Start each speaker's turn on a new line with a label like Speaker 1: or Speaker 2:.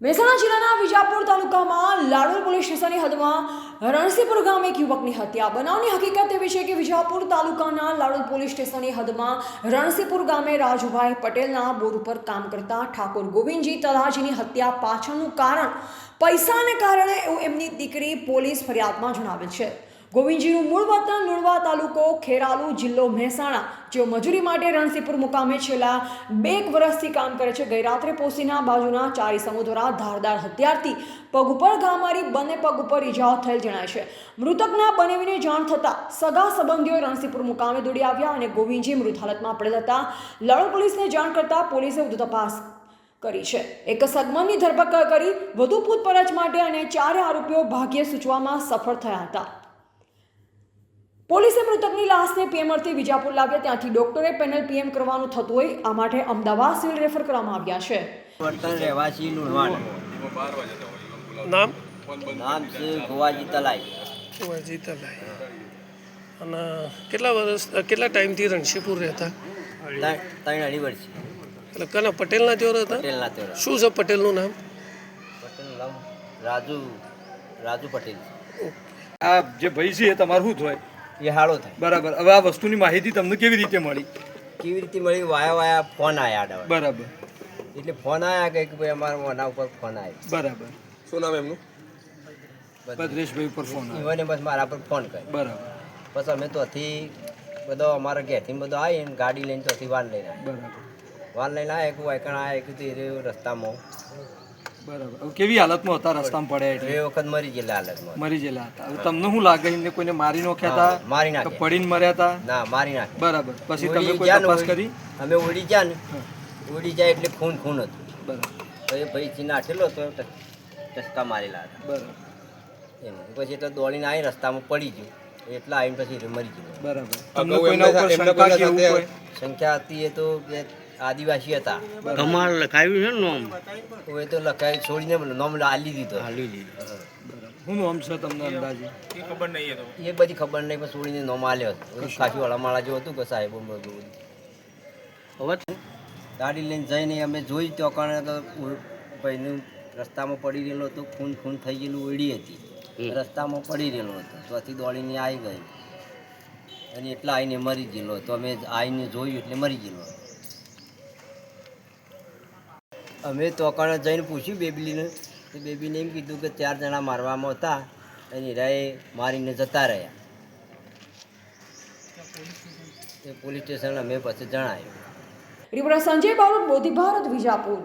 Speaker 1: મહેસાણા જિલ્લાના વિજાપુર તાલુકામાં લાડોલ પોલીસ સ્ટેશનની હદમાં રણસીપુર ગામે એક યુવકની હત્યા. બનાવની હકીકત એવી છે કે વિજાપુર તાલુકાના લાડોલ પોલીસ સ્ટેશનની હદમાં રણસીપુર ગામે રાજુભાઈ પટેલના બોર ઉપર કામ કરતા ઠાકોર ગોવિંદજી તલાજીની હત્યા પાછળનું કારણ. પૈસાને કારણે એવું એમની દીકરી પોલીસ ફરિયાદમાં જણાવે છે. ગોવિંદજીનું મૂળ વતન લુણવા તાલુકો ખેરાલુ જિલ્લો મહેસાણા, જેઓ મજૂરી માટે રણસીપુર મુકામે છેલ્લા બે વર્ષથી કામ કરે છે, ગઈ રાત્રે પોસીના બાજુના ચારી સમુદ્રા ધારદાર હથિયારથી પગ ઉપર ઘા મારી બંને પગ ઉપર ઈજાઓ થયેલ જણાય છે. મૃતકના બનેવીને જાણ થતાં સગા સંબંધીઓ રણસીપુર મુકામે દોડી આવ્યા અને ગોવિંદજી મૃત હાલતમાં પડેલ હતા. લડો પોલીસને જાણ કરતાં પોલીસે વધુ તપાસ કરી છે. એક સગમનની ધરપકડ કરી વધુ પૂછપરછ માટે અને ચારે આરોપીઓ ભાગ્ય સૂચવામાં સફળ થયા હતા. પોલીસે મૃતકની લાશને પીએમઆરથી વિજાપુર લાવે ત્યાંથી ડોક્ટરે પેનલ પીએમ કરવાનું થતું હોય આ માટે અમદાવાદ સિવિલ રેફર કરવામાં આવ્યા છે.
Speaker 2: વર્તન રહેવાસી લુણવાડ.
Speaker 3: નામ?
Speaker 2: નામ છે ગોવાજી તલાઈ.
Speaker 3: ગોવાજી તલાઈ. અને કેટલા વર્ષ કેટલા ટાઈમથી રણશીપુર રહેતા?
Speaker 2: ત્રણ અઢી વર્ષ.
Speaker 3: એટલે કના પટેલના તેઓ હતા
Speaker 2: પટેલના તેવડા
Speaker 3: શું છે પટેલનું નામ?
Speaker 2: પટેલનું નામ રાજુ રાજુ પટેલ
Speaker 4: આ જે ભાઈ છે એ તમારું શું થાય
Speaker 2: એ હાળો થાય.
Speaker 4: બરાબર. હવે આ વસ્તુની માહિતી તમને કેવી રીતે મળી?
Speaker 2: કેવી રીતે મળી? વાયા વાયા ફોન આવ્યા આડા
Speaker 4: બરાબર.
Speaker 2: એટલે ફોન આવ્યા કે ભાઈ અમારા મોના ઉપર ફોન આવ્યો
Speaker 4: બરાબર.
Speaker 5: શું નામ એમનું?
Speaker 4: ભદ્રેશભાઈ ઉપર ફોન આવ્યો.
Speaker 2: બસ મારા પર ફોન કર્યો.
Speaker 4: બરાબર.
Speaker 2: પછી અમે તોથી બધો અમારા ઘેરથી બધો આવીને ગાડી લઈને તોથી વાન લઈને આવ્યા
Speaker 4: બરાબર.
Speaker 2: વાન લઈને આવ્યા કે વાયકણ આવ્યા કે તે રહ્યો રસ્તામાં.
Speaker 4: બરાબર. હવે કેવી હાલતમાં હતા? રસ્તામાં પડ્યા એટલે?
Speaker 2: એ વખત મરી ગયેલા હાલતમાં.
Speaker 4: મરી ગયેલા હતા. હવે તમને શું લાગે? એમને કોઈને મારી નાખ્યા હતા?
Speaker 2: મારી નાખ્યા.
Speaker 4: પડીને મર્યા હતા?
Speaker 2: ના મારી નાખે
Speaker 4: બરાબર. પછી તમે
Speaker 2: ઉડી
Speaker 4: કોઈ
Speaker 2: ગયા ને,
Speaker 4: તપાસ
Speaker 2: ઉડી-
Speaker 4: કરી?
Speaker 2: અમે ઉડી ગયા ને ઉડી જાય એટલે ખૂન ખૂન હતું.
Speaker 4: બરાબર.
Speaker 2: તો એ ભાઈ ચી નાખેલો તો રસ્તા મારેલા હતા.
Speaker 4: બરાબર.
Speaker 2: એમ. પછી એટલે દોડીને આવી રસ્તામાં પડી ગયું. એટલા આવીને પછી મરી ગયું.
Speaker 4: બરાબર.
Speaker 2: સંખ્યા હતી એ તો આદિવાસી હતા.
Speaker 6: કમાલ લખાયું છે ને નોમ?
Speaker 2: હવે એ તો લખાય છોડીને નોમ આલી દીધો.
Speaker 6: હાલી દીધો.
Speaker 4: શું નામ છે તમને અંદાજે?
Speaker 2: એ બધી ખબર નહીં પણ છોડીને નોમ આલ્યો. હતો કાશી? વાળા જેવું હતું કે સાહેબો બધું.
Speaker 6: હવે?
Speaker 2: ગાડી લઈને જઈને અમે જોઈ તો કારણે તો ભાઈનું રસ્તામાં પડી રહેલો હતો ખૂન ખૂન થઈ ગયેલું ઓળી હતી. રસ્તામાં પડી રહેલો હતો. ત્યાંથી દોડીને આવી ગઈ. અને એટલા આવીને મરી ગયેલો તો અમે આવીને જોયું એટલે મરી ગયેલો અમે તોકાણે જઈને પૂછ્યું બેબીને તો બેબીને એમ કીધું કે ચાર જણા મારવામાં હતા. અને રાય મારીને જતા રહ્યા. તે પોલીસ સ્ટેશન અમે પછી જણાયું
Speaker 1: રિપોર્ટર સંજય બારોટ, મોદી ભારત, વિજાપુર.